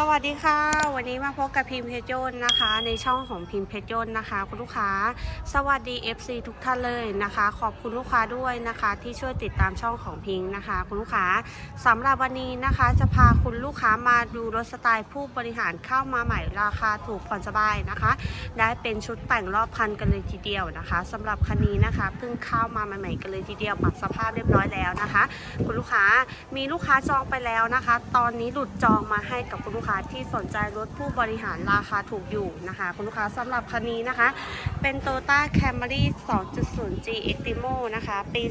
สวัสดีค่ะ วันนี้มาพบกับพิมพ์เพชรยนต์นะคะ ในช่องของพิมพ์เพชรยนต์นะคะ คุณลูกค้า สวัสดี FC ทุกท่านเลยนะคะ ขอบคุณลูกค้าด้วยนะคะ ที่ช่วยติดตามช่องของพิงค์นะคะ คุณลูกค้าสำหรับวันนี้นะคะ จะพาคุณลูกค้ามาดูรถสไตล์ผู้บริหารเข้ามาใหม่ราคาถูกผ่อนสบายนะคะ ได้เป็นชุดแต่งรอบพันกันเลยทีเดียวนะคะสำหรับคันนี้นะคะเพิ่งเข้ามาใหม่ๆกันเลยทีเดียวปรับสภาพเรียบร้อยแล้วนะคะ คุณลูกค้ามีลูกค้าจองไปแล้วนะคะ ตอนนี้หลุดจองมาให้กับคุณลูกค้าที่สนใจรถผู้บริหารราคาถูกอยู่นะคะ คุณลูกค้าสำหรับคันนี้นะคะ เป็น Toyota Camry 2.0 G Extremo นะคะ ปี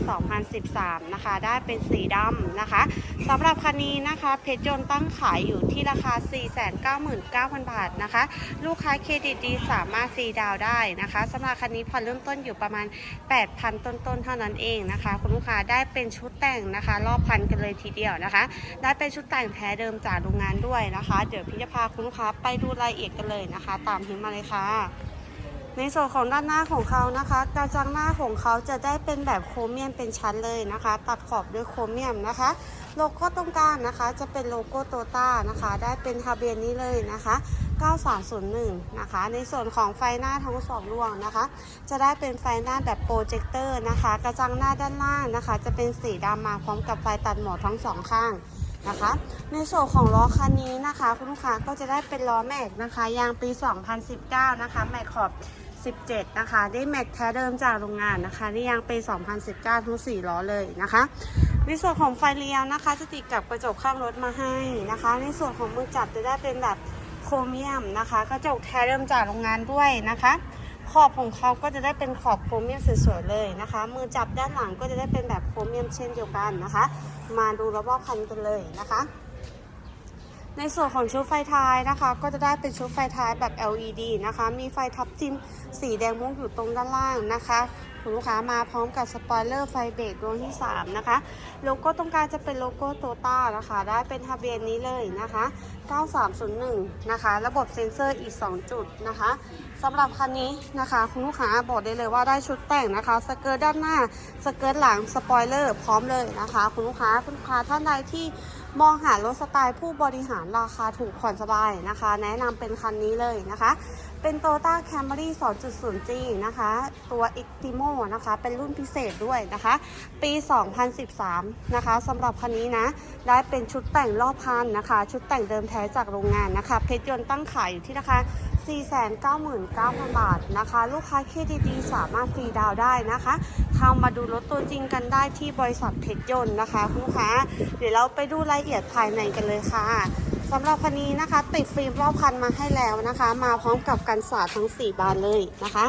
2013 นะคะ ได้เป็นสีดำนะคะสำหรับคันนี้นะคะ เพชรยนต์ตั้งขายอยู่ที่ราคา 499,000 บาทนะคะ ลูกค้าเครดิตดีสามารถฟรีดาวได้นะคะสำหรับคันนี้ผ่อนเริ่มต้นอยู่ประมาณ 8,000 ต้นๆ เท่านั้นเองนะคะ คุณลูกค้าได้เป็นชุดแต่งนะคะ รอบพันกันเลยทีเดียวนะคะ ได้เป็นชุดแต่งแท้เดิมจากโรงงานด้วยนะคะเดี๋ยวพี่จะพาคุณลูกค้าไปดูรายละเอียดกันเลยนะคะ ตามพิมมาเลยค่ะ ในส่วนของด้านหน้าของเขานะคะกระจังหน้าของเขาจะได้เป็นแบบโครเมียมเป็นชั้นเลยนะคะ ตัดขอบด้วยโครเมียมนะคะ โลโก้ตรงกลางนะคะ จะเป็นโลโก้โตต้านะคะ ได้เป็นทะเบียนนี้เลยนะคะ9301 นะคะ ในส่วนของไฟหน้าทั้งสองดวงนะคะ จะได้เป็นไฟหน้าแบบโปรเจคเตอร์นะคะ กระจังหน้าด้านล่างนะคะ จะเป็นสีดำมาพร้อมกับไฟตัดหมอดทั้งสองข้าง นะคะ ในส่วนของล้อคันนี้นะคะ คุณลูกค้าก็จะได้เป็นล้อแม็กนะคะ ยางปี 2019 นะคะ แม็กขอบ17 นะคะ ได้แม็กแท้เดิมจากโรงงานนะคะนี่ยางปี 2019 ทั้ง 4 ล้อเลยนะคะ ในส่วนของไฟเลี้ยวนะคะ จะติดกับกระจกข้างรถมาให้นะคะ ในส่วนของมือจับจะได้เป็นแบบโครเมียมนะคะ กระจกแท้เดิมจากโรงงานด้วยนะคะขอบของเขาก็จะได้เป็นขอบโครเมียมสวยๆเลยนะคะ มือจับด้านหลังก็จะได้เป็นแบบโครเมียมเช่นเดียวกันนะคะ มาดูรอบๆคันกันเลยนะคะ ในส่วนของชุดไฟท้ายนะคะ ก็จะได้เป็นชุดไฟท้ายแบบ LED นะคะ มีไฟทับทิมสีแดงมุกอยู่ตรงด้านล่างนะคะ คุณลูกค้ามาพร้อมกับสปอยเลอร์ไฟเบรกดวงที่ 3 นะคะ โลโก้ตรงกลางจะเป็นโลโก้โตต้านะคะ ได้เป็นทะเบียนนี้เลยนะคะ 9301 นะคะ ระบบเซ็นเซอร์อีก 2 จุดนะคะสำหรับคันนี้นะคะ คุณลูกค้าบอกได้เลยว่าได้ชุดแต่งนะคะ สเกิร์ตด้านหน้า สเกิร์ตหลัง สปอยเลอร์พร้อมเลยนะคะ คุณลูกค้าคุณลูกค้าท่านใดที่มองหารถสไตล์ผู้บริหารราคาถูกผ่อนสบายนะคะ แนะนำเป็นคันนี้เลยนะคะ เป็น Toyota Camry 2.0G นะคะ ตัว Extremo นะคะ เป็นรุ่นพิเศษด้วยนะคะ ปี 2013 นะคะสำหรับคันนี้นะ ได้เป็นชุดแต่งรอบคันนะคะ ชุดแต่งเดิมแท้จากโรงงานนะคะ เพชรยนต์ตั้งขายอยู่ที่ราคา499,000 บาทนะคะ ลูกค้าเครดิตดีสามารถฟรีดาวได้นะคะเข้ามาดูรถตัวจริงกันได้ที่บริษัทเพชรยนต์นะคะคุณลูกค้า เดี๋ยวเราไปดูรายละเอียดภายในกันเลยค่ะ สำหรับคันนี้นะคะ ติดฟิล์มรอบคันมาให้แล้วนะคะ มาพร้อมกับกันสาดทั้ง 4 บานเลยนะคะ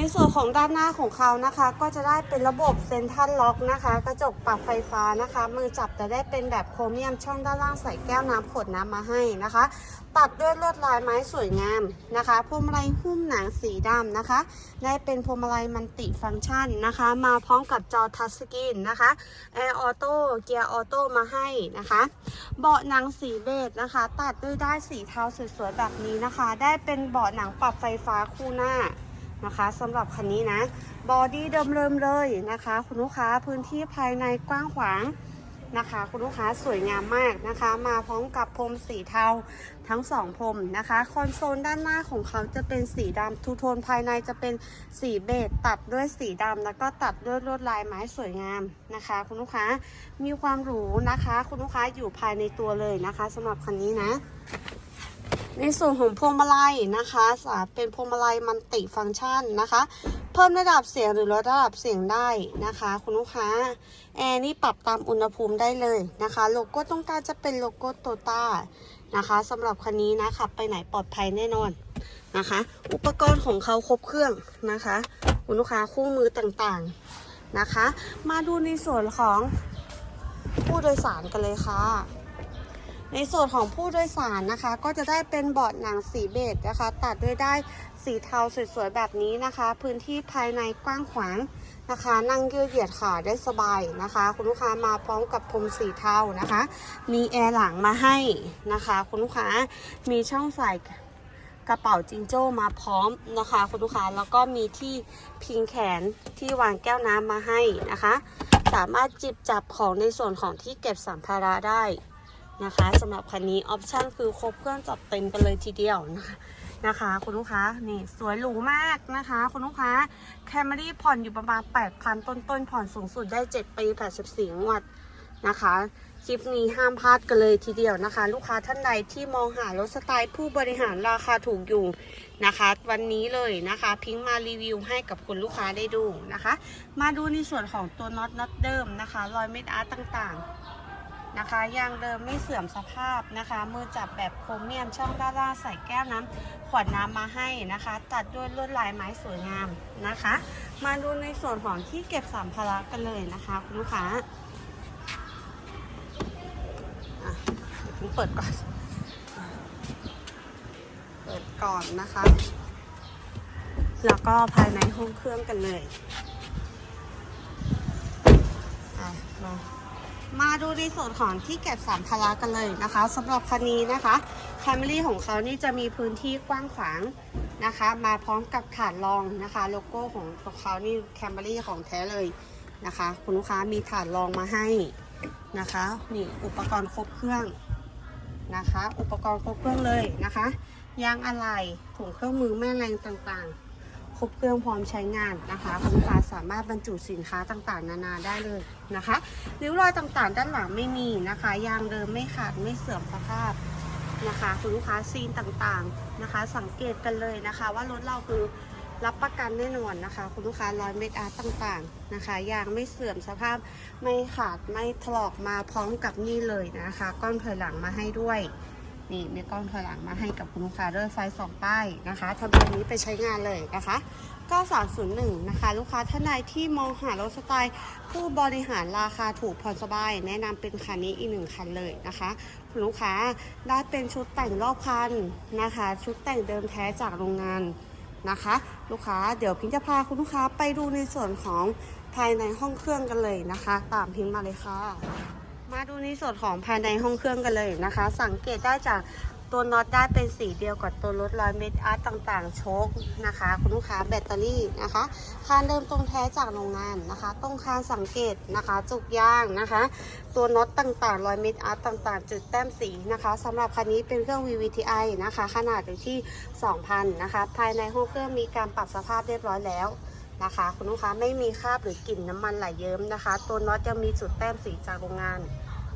ในส่วนของด้านหน้าของเขานะคะ ก็จะได้เป็นระบบเซ็นทรัลล็อกนะคะ กระจกปรับไฟฟ้านะคะ มือจับจะได้เป็นแบบโครเมียมช่องด้านล่างใส่แก้วน้ำขวดน้ำมาให้นะคะ ตัดด้วยลวดลายไม้สวยงามนะคะพวงมาลัยหุ้มหนังสีดำนะคะ ได้เป็นพวงมาลัยมันติฟังก์ชันนะคะ มาพร้อมกับจอทัชสกรีนนะคะแอร์ออโต้เกียร์ออโต้มาให้นะคะ เบาะหนังสีเบจนะคะ ตัดด้วยได้ายสีเทาสวยๆแบบนี้นะคะ ได้เป็นเบาะหนังปรับไฟฟ้าคู่หน้า นะคะสำหรับคันนี้นะ บอดี้เดิมเริมเลยนะคะ คุณลูกค้าพื้นที่ภายในกว้างขวางนะคะ คุณลูกค้าสวยงามมากนะคะ มาพร้อมกับพรมสีเทาทั้งสองพรมนะคะ คอนโซลด้านหน้าของเขาจะเป็นสีดำทูโทนภายในจะเป็นสีเบจตัดด้วยสีดำแล้วก็ตัดด้วยลวดลายไม้สวยงามนะคะ คุณลูกค้ามีความหรูนะคะ คุณลูกค้าอยู่ภายในตัวเลยนะคะสำหรับคันนี้นะ ในส่วนของพวงมาลัยนะคะสาเป็นพวงมาลัยมันติฟังก์ชันนะคะ เพิ่มระดับเสียงหรือลดระดับเสียงได้นะคะ คุณลูกค้าแอร์นี่ปรับตามอุณหภูมิได้เลยนะคะ โลโก้ตรงกลางจะเป็นโลโก้โตต้านะคะสำหรับคันนี้นะขับไปไหนปลอดภัยแน่นอนนะคะ อุปกรณ์ของเขาครบเครื่องนะคะ คุณลูกค้าคู่มือต่างๆนะคะ มาดูในส่วนของผู้โดยสารกันเลยค่ะ ในส่วนของผู้โดยสารนะคะ ก็จะได้เป็นเบาะหนังสีเบจนะคะ ตัดด้วยได้สีเทาสวยๆแบบนี้นะคะ พื้นที่ภายในกว้างขวางนะคะ นั่งยืดเหยียดขาได้สบายนะคะ คุณลูกค้ามาพร้อมกับพรมสีเทานะคะ มีแอร์หลังมาให้นะคะ คุณลูกค้ามีช่องใส่กระเป๋าจิงโจ้มาพร้อมนะคะ คุณลูกค้าแล้วก็มีที่พิงแขนที่วางแก้วน้ำมาให้นะคะ สามารถจิบจับของในส่วนของที่เก็บสัมภาระได้ นะคะสำหรับคันนี้ออปชั่นคือครบเครื่องจัดเต็มกันเลยทีเดียวนะคะนะคะคุณลูกค้านี่สวยหรูมากนะคะคุณลูกค้าแคมรี่ผ่อนอยู่ประมาณ 8,000 ต้นๆผ่อนสูงสุดได้ 7 ปี 84 งวดนะคะคลิปนี้ห้ามพลาดกันเลยทีเดียวนะคะ ลูกค้าท่านใดที่มองหารถสไตล์ผู้บริหารราคาถูกอยู่นะคะ วันนี้เลยนะคะพิงค์มารีวิวให้กับคุณลูกค้าได้ดูนะคะ มาดูในส่วนของตัวน็อตน็อตเดิมนะคะ รอยเม็ดอาร์ตต่างๆ นะคะยางเดิมไม่เสื่อมสภาพนะคะ มือจับแบบโครเมียมช่องด้านล่างใส่แก้วน้ำขวดน้ำมาให้นะคะ ตัดด้วยลวดลายไม้สวยงามนะคะ มาดูในส่วนของที่เก็บสัมภาระกันเลยนะคะคุณลูกค้าอะเดี๋ยวเพิ่งเปิดก่อน เปิดก่อนนะคะ แล้วก็ภายในห้องเครื่องกันเลยอะมา มาดูในส่วนของที่เก็บสัมภาระกันเลยนะคะสำหรับคันนี้นะคะแคมรี่ของเขานี่จะมีพื้นที่กว้างขวางนะคะ มาพร้อมกับฐานรองนะคะ โลโก้ของเขานี่แคมรี่ของแท้เลยนะคะ คุณลูกค้ามีฐานรองมาให้นะคะนี่อุปกรณ์ครบเครื่องนะคะ อุปกรณ์ครบเครื่องเลยนะคะยางอะไหล่ถุงเครื่องมือแม่แรงต่างๆ ครบเครื่องพร้อมใช้งานนะคะคุณลูกค้าสามารถบรรจุสินค้าต่างๆ นานาได้เลยนะคะริ้วรอยต่างๆ ด้านหลังไม่มีนะคะ ยางเดิมไม่ขาดไม่เสื่อมสภาพนะคะคุณลูกค้าซีนต่างๆนะคะ สังเกตกันเลยนะคะ ว่ารถเราคือรับประกันแน่นอนนะคะ คุณลูกค้าร้อยเมกอาร์ตต่างๆนะคะยางไม่เสื่อมสภาพไม่ขาดไม่ถลอกมาพร้อมกับนี่เลยนะคะ ก้อนถอยหลังมาให้ด้วย นี่มีกล้อนถอยหลังมาให้กับคุณลูกค้าด้วยไฟสองป้ายนะคะทะเบียนนี้ไปใช้งานเลยนะคะก็301 นะคะ ลูกค้าท่านใดที่มองหารถสไตล์ ผู้บริหารราคาถูกผ่อนสบาย แนะนำเป็นคันนี้อีกหนึ่งคันเลยนะคะคุณลูกค้าได้เป็นชุดแต่งรอบคันนะคะ ชุดแต่งเดิมแท้จากโรงงานนะคะ ลูกค้าเดี๋ยวพิงจะพาคุณลูกค้าไปดูในส่วนของภายในห้องเครื่องกันเลยนะคะ ตามพิงมาเลยค่ะ มาดูในส่วนของภายในห้องเครื่องกันเลยนะคะ สังเกตได้จากตัวน็อตได้เป็นสีเดียวกับตัวรถร้อยเมตรอาร์ตต่างๆ โชคนะคะ คุณลูกค้าแบตเตอรี่นะคะคานเดิมตรงแท้จากโรงงานนะคะ ตรงคานสังเกตนะคะ จุกยางนะคะ ตัวน็อตต่างๆรอยเมตรอาร์ตต่างๆ จุดแต้มสีนะคะสำหรับคันนี้เป็นเครื่อง VVTi นะคะ ขนาดอยู่ที่ 2,000 นะคะ ภายในห้องเครื่องมีการปรับสภาพเรียบร้อยแล้วนะคะ คุณลูกค้าไม่มีคราบหรือกลิ่นน้ำมันไหลเยิ้มนะคะ ตัวน็อตยังมีจุดแต้มสีจากโรงงาน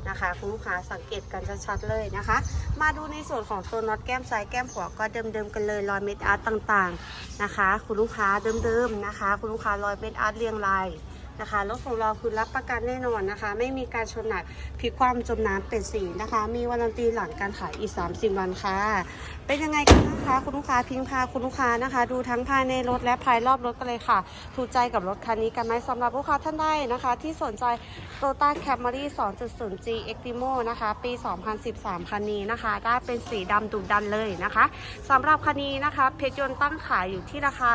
นะคะคุณลูกค้าสังเกตกันชัดๆเลยนะคะ มาดูในส่วนของตัวน็อตแก้มซ้ายแก้มขวาก็เดิมๆกันเลยรอยเม็ดอาร์ตต่างๆนะคะ คุณลูกค้าเดิมๆนะคะ คุณลูกค้ารอยเม็ดอาร์ตเรียงราย นะคะรถของเราคือรับประกันแน่นอนนะคะ ไม่มีการชนหนักพลิกความจมน้ำเป็นสีนะคะ มีวารันตีหลังการขายอีก 30 วันค่ะ เป็นยังไงกันนะคะคุณลูกค้าพิงพาคุณลูกค้านะคะ ดูทั้งภายในรถและภายรอบรถกันเลยค่ะ ถูกใจกับรถคันนี้กันไหมสำหรับลูกค้าท่านใดนะคะ ที่สนใจ Toyota Camry 2.0G Extremo นะคะ ปี 2013 คันนี้นะคะ ได้เป็นสีดำดุดันเลยนะคะสำหรับคันนี้นะคะ เพชรยนต์ตั้งขายอยู่ที่ราคา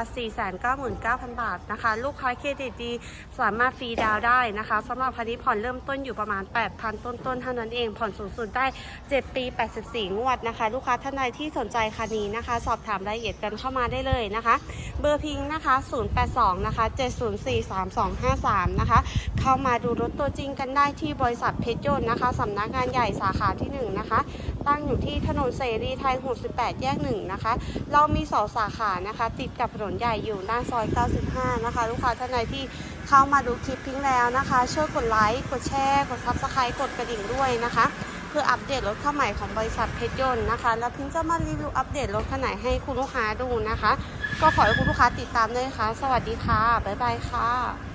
499,000 บาทนะคะ ลูกค้าเครดิตดีสาามารถฟรีดาวได้นะคะสำหรับคันนี้ผ่อนเริ่มต้นอยู่ประมาณ 8,000 ต้นๆเท่านั้นเอง ผ่อนสูงสุดได้ 7 ปี 84 งวดนะคะ ลูกค้าท่านใดที่สนใจคันนี้นะคะ สอบถามรายละเอียดกันเข้ามาได้เลยนะคะ เบอร์พิงค์นะคะ 082 นะคะ 704 3253 นะคะ เข้ามาดูรถตัวจริงกันได้ที่บริษัทเพชรยนต์นะคะสำนักงานใหญ่สาขาที่ 1 นะคะ ตั้งอยู่ที่ถนนเสรีไทย 68 แยก 1 นะคะ เรามีสองสาขานะคะ ติดกับถนนใหญ่อยู่หน้าซอย 95 นะคะ ลูกค้าท่านใดที่ เข้ามาดูคลิปพิงแล้วนะคะ ช่วยกดไลค์กดแชร์กดซับสไครต์กดกระดิ่งด้วยนะคะเพื่ออัปเดตรถเข้าใหม่ของบริษัทเพชรยนต์นะคะ แล้วพิงจะมารีวิวอัปเดตรถคันไหนให้คุณลูกค้าดูนะคะ ก็ขอให้คุณลูกค้าติดตามด้วยค่ะ สวัสดีค่ะบ๊ายบายค่ะ